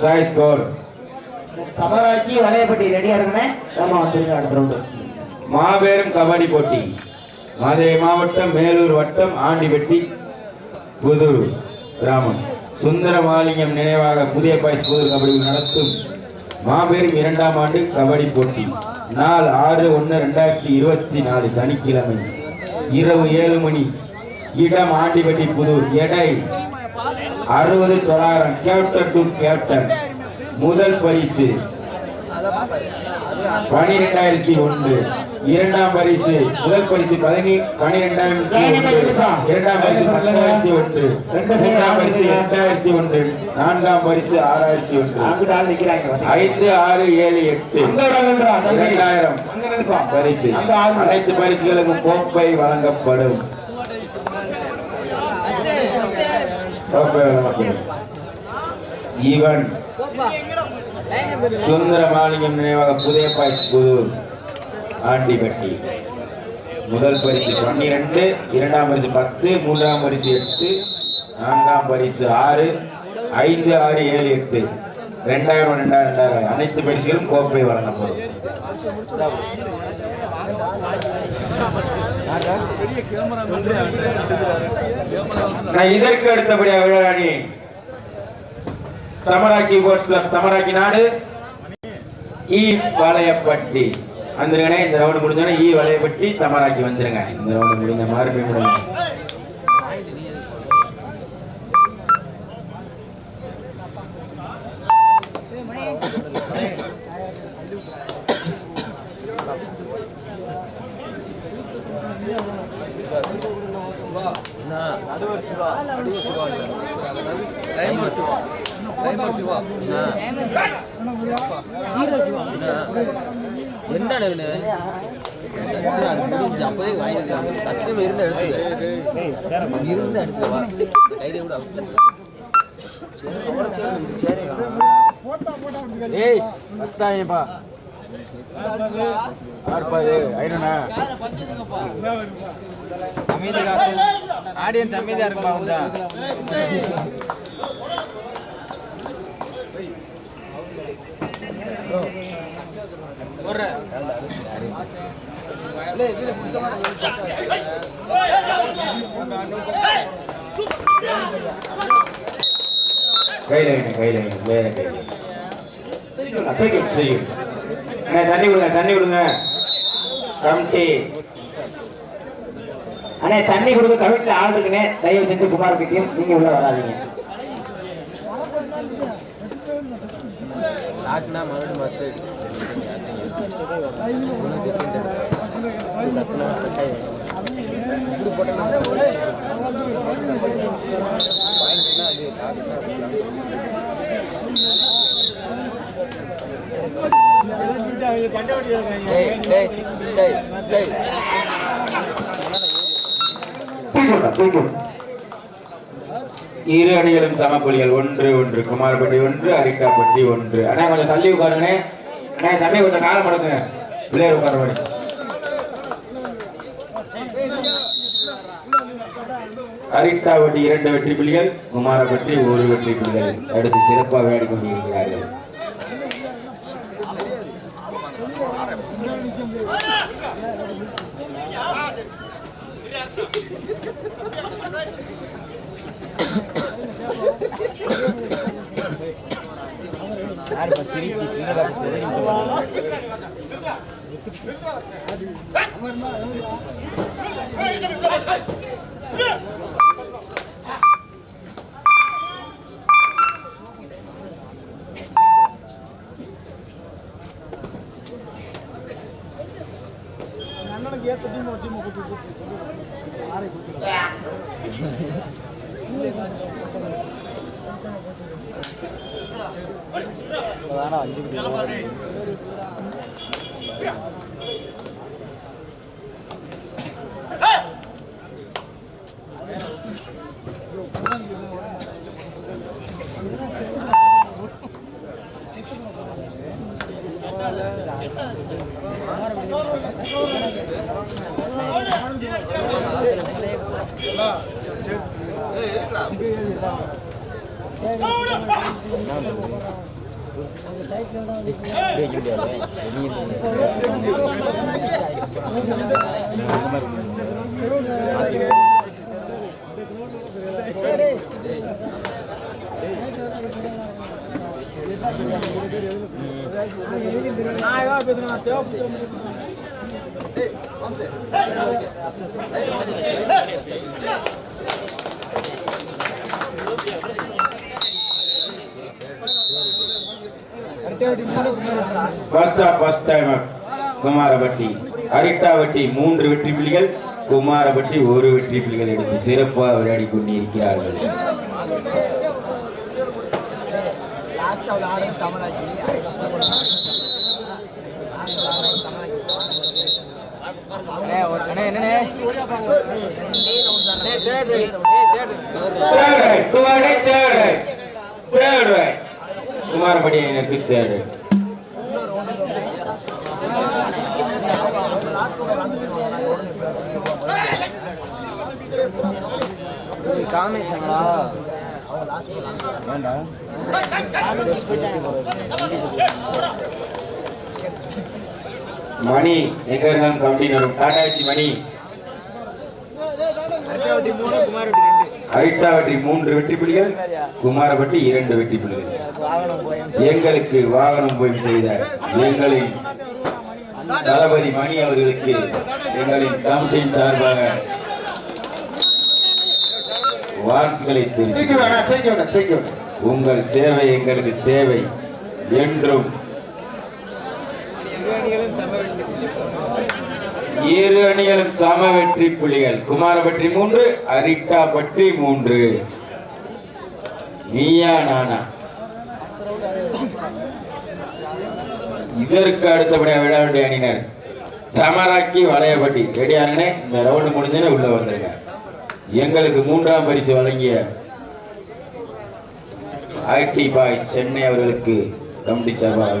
Sai score சமராக்கி Valayapatti ரெடியா இருக்குண்ணே ஆமா வந்துருங்க அடுத்த ரவுண்டு மாபெரும் கபடி போட்டி. மதுரை மாவட்டம் மேலூர் வட்டம் ஆண்டிபட்டி புதூர் கிராமம். சுந்தரமாலிங்கம் நினைவாக புதிய பாய்ஸ் புதூர் கபடி நடத்தும் மாபெரும் இரண்டாம் ஆண்டு கபடி போட்டி. நாள் ஆறு ஒன்று ரெண்டாயிரத்தி இருபத்தி நாலு சனிக்கிழமை இரவு ஏழு மணி. இடம் ஆண்டிபட்டி புதூர். எடை அறுபது தொள்ளாயிரம் கேப்டன் டு கேப்டன். முதல் பரிசு. பனிரெண்டாயிரத்தி ஒன்று. இரண்டாம் பரிசு. முதல் பரிசு பதினி பனிரெண்டாயிரத்தி இரண்டாம் பரிசு பத்தாயிரத்தி ஒன்று. மூன்றாம் பரிசு எட்டாயிரத்தி ஒன்று. நான்காம் பரிசு ஆறாயிரத்தி ஒன்று. ஐந்து ஆறு ஏழு எட்டு. இரண்டாயிரம் பரிசு. அனைத்து பரிசுகளுக்கும் கோப்பை வழங்கப்படும். கோப்பை வழங்கப்படும் ஈவன் நினைவாக புதிய பாய்ஸ் புதூர் ஆண்டிப்பட்டி முதல் பரிசு பன்னிரெண்டு இரண்டாம் பரிசு பத்து மூன்றாம் பரிசு எட்டு நான்காம் பரிசு ஆறு ஐந்து ஆறு ஏழு எட்டு. ரெண்டாயிரம் ரெண்டாயிரம் ரெண்டாயிரம். அனைத்து பரிசுகளும் கோப்பை வழங்கப்படும். நான் இதற்கு அடுத்தபடியாக விளையாடி. தமராக்கி போர்ட்ஸ் கிளப் தமராக்கி நாடு. ஈ வளையப்பட்டி. வந்துருங்கண்ணே இந்த ரவுண்டு முடிஞ்சோடனே ஈ வளையப்பட்டி தமராக்கி வந்துருங்க. இந்த ரவுண்டு முடிஞ்ச மாதிரி முடிங்க இருந்த எடுத்து இருந்த எடுத்து வா கையில கூட ஏய் ஆறுபாது ஐநூண்ணா ஆடியன்ஸ் அமைதியா இருக்குப்பா கையில வைங்க வேற கையில தூக்கி தூக்கி. அண்ணே தண்ணி விடுங்க தண்ணி விடுங்க கமிட்டி. அண்ணே தண்ணி கொடுக்க கமிட்டில ஆள் இருக்குண்ணே தயவு செஞ்சு குமார் பிடிக்கும் நீங்க உள்ள வராதீங்க. லாக்னா மறுபடியும் இரு அணிகளும் சமப்புலிகள். ஒன்று ஒன்று. குமார்பட்டி ஒன்று அரிக்காப்பட்டி ஒன்று. அண்ணா கொஞ்சம் தள்ளி உட்காருங்கண்ணே. அண்ணா தம்பி கொஞ்சம் காலம் மடக்குங்க. பிள்ளையர் உட்கார மாதிரி அரிட்டா வட்டி இரண்டு வெற்றி புள்ளிகள் குமாரப்பட்டி ஒரு வெற்றி புலிகள். அடுத்து சிறப்பாக விளையாடி கொண்டிருக்கிறார்கள். சிரிப்பு. 하나 안지고 ஃபர்ஸ்ட் டைம் குமாரபட்டி. அரிட்டாவட்டி மூன்று வெற்றி புள்ளிகள். குமாரபட்டி ஒரு வெற்றி புள்ளிகள் எடுத்து சிறப்பாக விளையாடி கொண்டிருக்கிறார்கள். இருக்கிறார்கள் right, குமாரபட்டி எனக்கு third right. மணி எங்க இருந்தாலும் கம்பெனி வரும் டாடாச்சி மணி. அரிட்டாவட்டி மூன்று வெற்றி புலிகள் குமாரபட்டி இரண்டு வெற்றி புலிகள். எங்களுக்கு வாகனம் போய் செய்த எங்களின் தளபதி மணி அவர்களுக்கு எங்களின் கமிட்டியின் சார்பாக வாழ்த்துக்களை தெரிவிக்கிறேன். உங்கள் சேவை எங்களுக்கு தேவை என்றும் இரு அணிகளும் சம வெற்றி புலிகள் குமாரபட்டி மூன்று அரிட்டாபட்டி மூன்று. நீயா நானா? இதற்கு அடுத்தபடியாக விட அணியினர் தமராக்கி வளையப்பட்டி ரெடியானே இந்த ரவுண்டு முடிஞ்சனே உள்ள வந்துருங்க. எங்களுக்கு மூன்றாம் பரிசு வழங்கிய ஐடி பாய் சென்னை அவர்களுக்கு கமிட்டி சார்பாக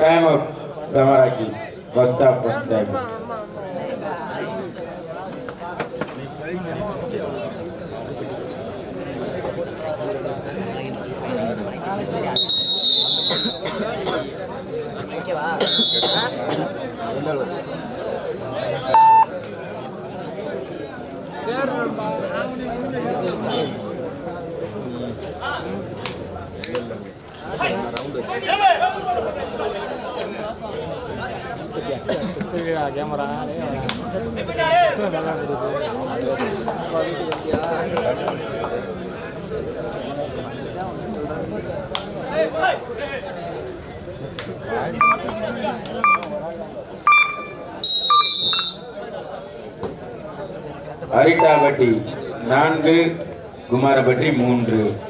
வாழ்த்துக்கள். Time out Thamarakki first half Arittapatti நான்கு குமாரபட்டி மூன்று.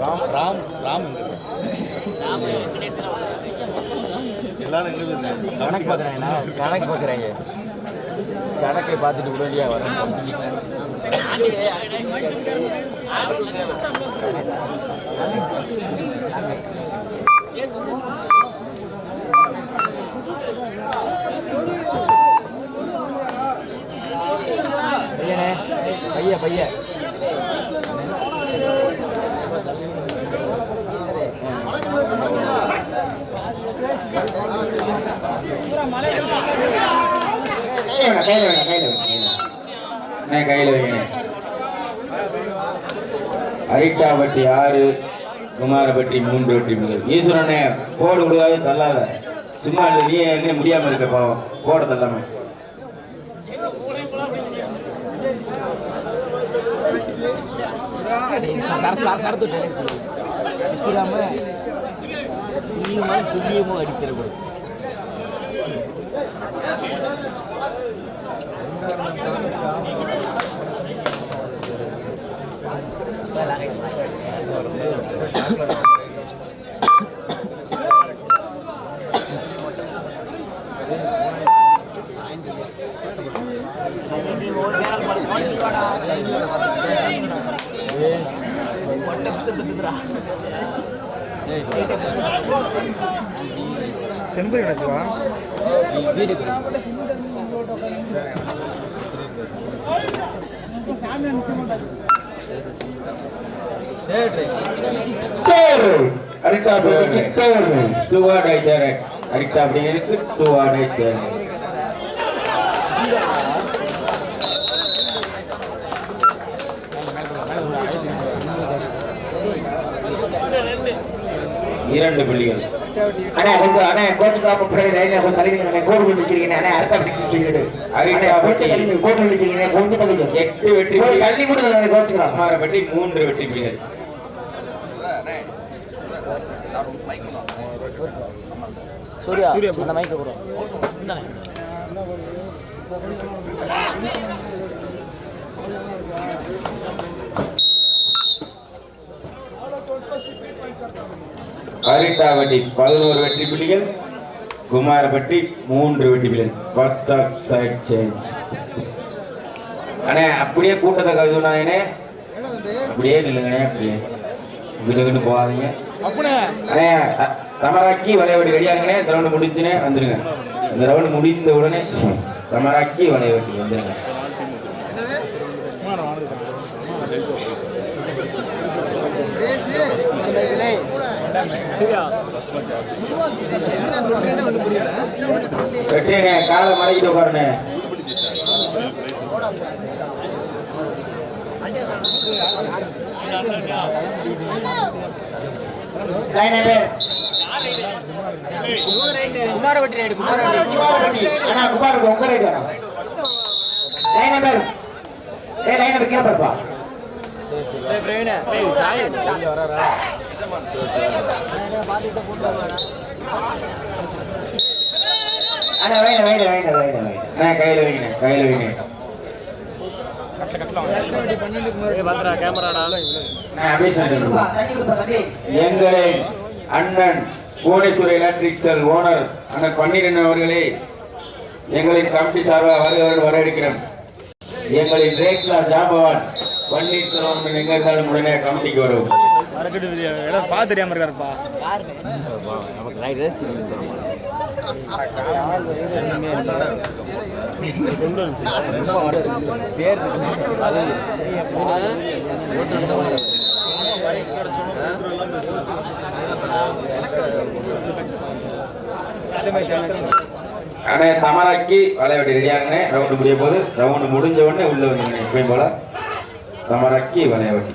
ராம் ராம் ராம் எல்லாரும் கணக்கு பார்க்குறாங்க கணக்கு பார்க்குறாங்க. கணக்கை பார்த்துட்டு உடனடியாக வரும் பையனே பையன் பையன் கையில வேணாம், கையில வேணாம், கையில வேணாம், கையில வேணாம். என்ன கையில் வைங்க அரிட்டாபட்டி ஆறு குமாரப்பட்டி மூன்று வெற்றி முதல். ஈஸ்வரனே போடு விடுவாது தள்ளாத. சும்மா இல்லை நீ என்ன முடியாம இருக்க பாவம். போட தள்ளாம. சார் சார் சார் துல்லியமாக அடிக்கிற போது செம்பரி சிவா வீட்டுக்கு தேர்வு அரிட்டா போட்டிக்கு தேர்வு டுவாடை தேரட் அரிட்டா அப்படிங்கிறதுக்கு டுவாடை தேரட் இரண்டு புள்ளிகள் அண்ணா கொஞ்சம் அண்ணா கோச்சு காப்ப பிள்ளை லைன்ல கொஞ்சம் அண்ணா கோடு அண்ணா அர்த்தம் பிடிச்சிருக்கிறது அண்ணா கோட்டு விழிக்கிறீங்க கொஞ்சம் தள்ளிங்க எட்டு வெற்றி கூட மூன்று வெற்றி புள்ளிகள் சூர்யா அந்த மைக்க கூட அரிட்டாவட்டி பதினோரு வெற்றி புள்ளிகள் குமாரப்பட்டி மூன்று வெற்றி புள்ளிகள். ஃபர்ஸ்ட் ஆஃப் சைட் சேஞ்ச் அண்ணே அப்படியே கூட்டத்தை கருதுனாங்கண்ணே அப்படியே நில்லுங்கண்ணே அப்படியே. விழுகுன்னு போகாதீங்க. அண்ணே தமராக்கி வளைவடி ரெடியாருங்கண்ணே இந்த ரவுண்டு முடிஞ்சுனே வந்துருங்க. இந்த ரவுண்டு முடிந்த உடனே தமராக்கி வளைவட்டி வந்துருங்க. வெட்டிங்க காலை மடக்கிட்டு உட்காருண்ணே லைனா பேர் குமாரவட்டி ரைடு குமாரவட்டி அண்ணா குமார் உங்க ரைட் கீழ அண்ணா வைங்க வைங்க வைங்க வைங்க வைங்க அண்ணே கையில் வைங்க கையில் வைங்க அண்ணே, எங்களின் அண்ணன் புவனேஸ்வர எலக்ட்ரிக்ஸல் ஓனர் அண்ணன் பன்னிரண்டு அவர்களே எங்களின் கமிட்டி சார்பாக வருகிறவர்கள் வரவேற்கிறோம் எங்களின் ரேக்லா ஜாம்பவான் பன்னீர்செல்வம் எங்க இருந்தாலும் உடனே கமிட்டிக்கு வரும் பார்த்து தெரியாம இருக்காருப்பா. அண்ணே தமராக்கி வளைவடி ரெடியாங்கண்ணே ரவுண்டு முடிய போது ரவுண்டு முடிஞ்ச உடனே உள்ள வந்துங்க எப்பயும் போல. தமராக்கி வளையவட்டி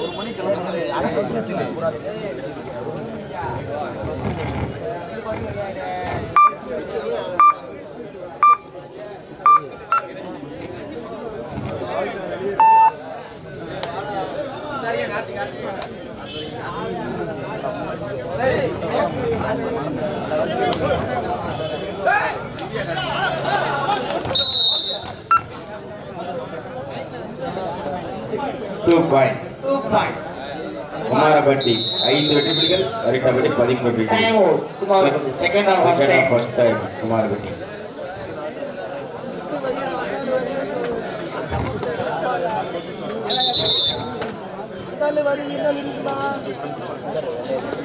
ஒரு கொண்டிருக்கிறார்கள் two point two point Kumarapatti ஐந்து வெற்றி புலிகள் அரிட்டாப்பட்டி பதிமூன்று வெற்றி time out Kumar second half second half first time Kumarapatti அப்படி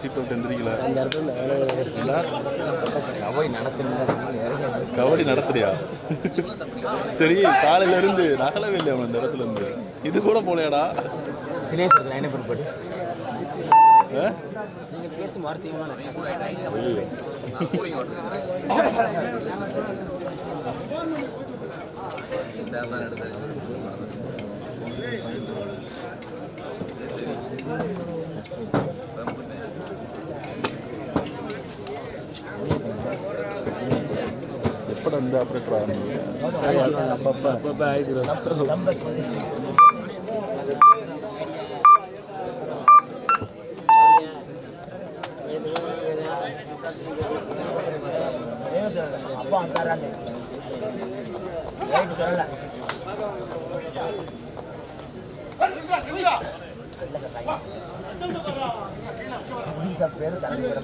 சீட் விட்டு எந்திரிக்கல. கபடி நடத்துறது கபடி நடத்துறியா? சரி காலையில இருந்து நகலவே இல்லையா அவன் இந்த இடத்துல இருந்து? இது கூட போலையாடா? தினேஷ் லைனை பண்ணி மாறுத்தீங்கன்னா ஐயோ. எப்படா இந்த ஆப்ரேட்டர் ஆரம்பிங்க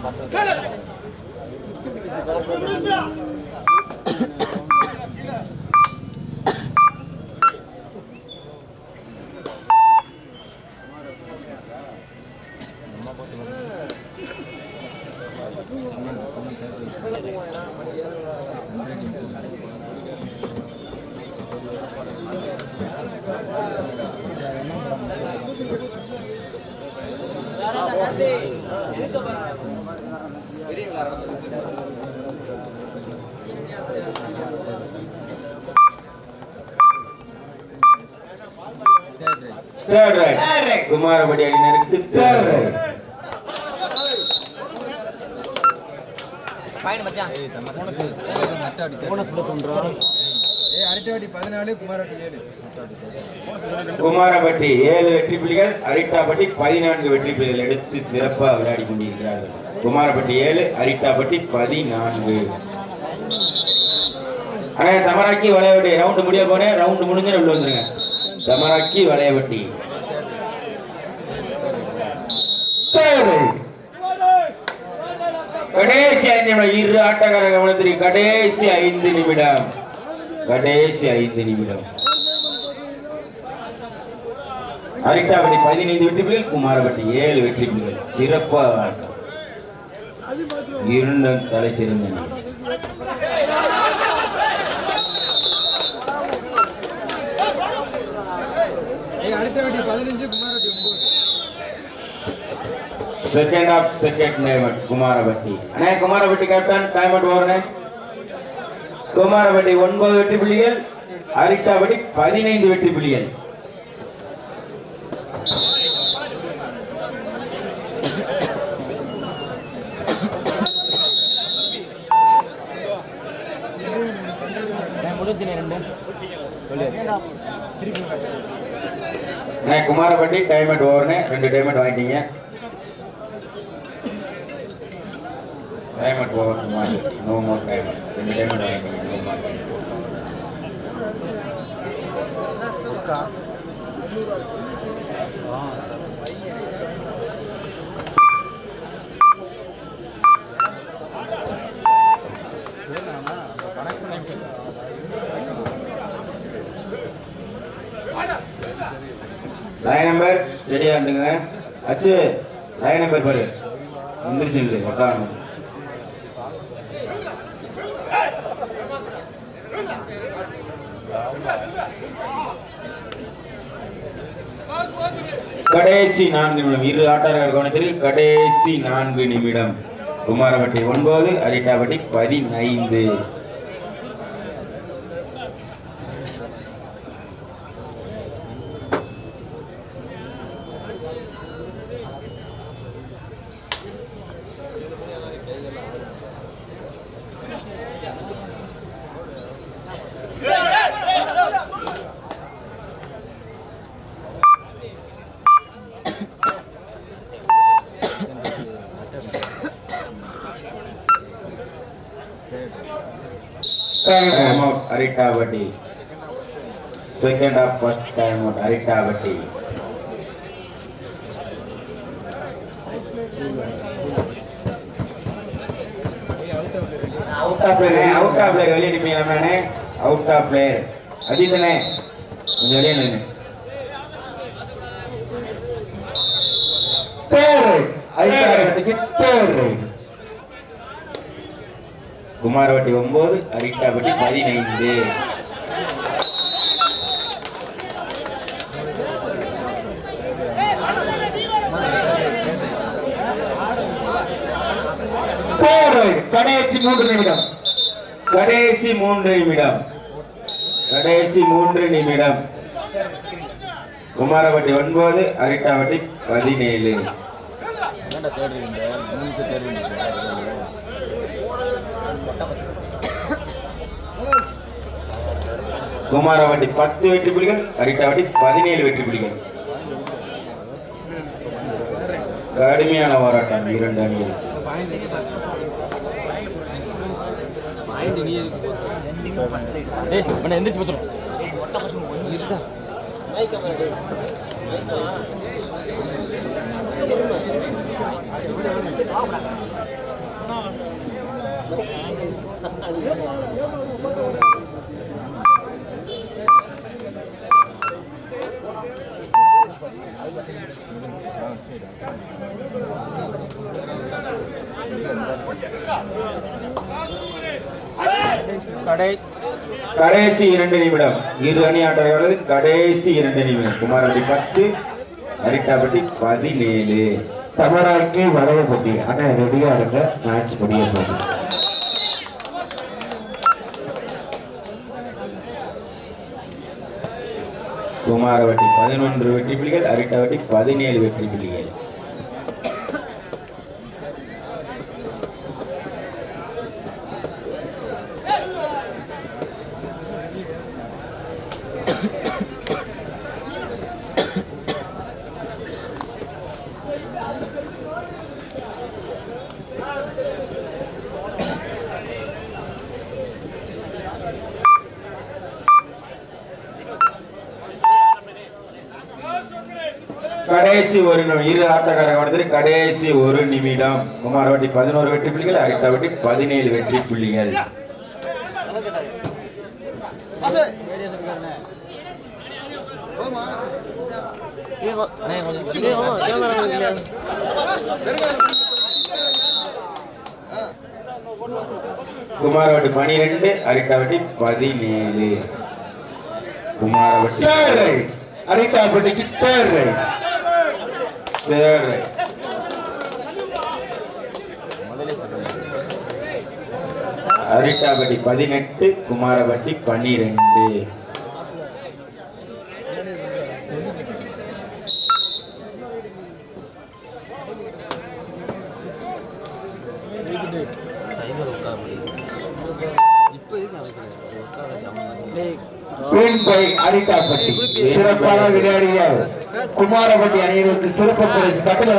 பாட்டு தேர்ட் ரைட் குமாரபடி அணியினருக்கு தேர்ட் ரைட் பயணம் மச்சான் குமாரபட்டி ஏழு. வெற்றி புலிகள் அரிட்டாப்பட்டி பதினான்கு வெற்றி புலிகள் எடுத்து சிறப்பாக விளையாடி கொண்டிருக்கிறார்கள். குமாரபட்டி ஏழு அரிட்டாப்பட்டி பதினான்கு. அண்ணே தமராக்கி வளையவட்டி ரவுண்டு முடிய போனேன் ரவுண்டு முடிஞ்சு உள்ள வந்துருங்க. தமராக்கி கடைசி ஐந்து நிமிடம். இரு ஆட்டக்கார கவனத்திற்கு கடைசி ஐந்து நிமிடம். கடைசி ஐந்து நிமிடம். அரிட்டாபட்டி பதினைந்து வெற்றி புலிகள் குமாரபட்டி ஏழு வெற்றி பிள்ளை சிறப்பாக ஆட்டம். இருண்டம் தலை சிறந்தன. Second half second diamond Kumarapatti அண்ணே குமாரபட்டி கேப்டன் டைமண்ட் ஓவர்னே குமாரபட்டி ஒன்பது வெட்டி புள்ளிகள் அரிட்டாபட்டி பதினைந்து வெட்டி புள்ளிகள். அண்ணே குமாரபட்டி டைமண்ட் ஓவர்னே ரெண்டு டைமண்ட் வாங்கிட்டீங்க. Diamond over Kumar no more diamond ரெண்டு டைமண்ட் வாங்கிட்டீங்க நோ more லைன் நம்பர் ரெடியாக இருந்துங்க அச்சு லைன் நம்பர் பாரு. வந்துருச்சு உட்காரணும் கடைசி நான்கு நிமிடம். இரு ஆட்டக்காரர் கோணத்தில் கடைசி நான்கு நிமிடம். குமாரபட்டி ஒன்பது அரிட்டாபட்டி பதினைந்து. time out Aritavati second half first time out Aritavati out of player out of player வெளிய நிப்பீங்க மேனே out of player அஜித்னே கொஞ்சம் வெளிய நின்னு third ஐயா கிட்ட third குமாரவட்டி ஒன்பது அரிட்டாபட்டி பதினைந்து. கடைசி மூன்று நிமிடம். கடைசி மூன்று நிமிடம். கடைசி மூன்று நிமிடம். குமாரவட்டி ஒன்பது அரிட்டாவட்டி பதினேழு. குமாரவாண்டி பத்து வெற்றி புலிகள் அரிட்டாவாண்டி பதினேழு வெற்றி புலிகள் கடுமையான போராட்டம் இரண்டு அணிகள் எந்திரிச்சு கடை கடைசி இரண்டு நிமிடம். இரு அணி ஆட்டக்காரர்கள் கடைசி இரண்டு நிமிடம். குமாரவட்டி பத்து அரிட்டாப்பட்டி பதினேழு. தமராக்கி வளையபதி அண்ணா ரெடியா இருக்க மேட்ச் முடிய போகுது. குமாரவட்டி பதினொன்று வெற்றி புலிகள் அரிட்டாவட்டி பதினேழு வெற்றி புலிகள் கடைசி ஒரு இரு ஆட்டக்காரங்க கடைசி ஒரு நிமிடம். குமாரவட்டி பதினோரு வெற்றி புள்ளிகள் அரிட்டாவட்டி பதினேழு வெற்றி புள்ளிகள். குமாரவட்டி பனிரெண்டு அரிட்டாவட்டி பதினேழு. குமாரவட்டி அரிட்டாப்பட்டிக்கு தேர்வை சரி. அரிட்டாபட்டி பதினெட்டு குமாரபட்டி பன்னிரெண்டு அரிட்டாபட்டி. சிறப்பான விளையாடியார் குமாரபட்டி அணியினருக்கு சிறப்பு பரிசு கட்டளை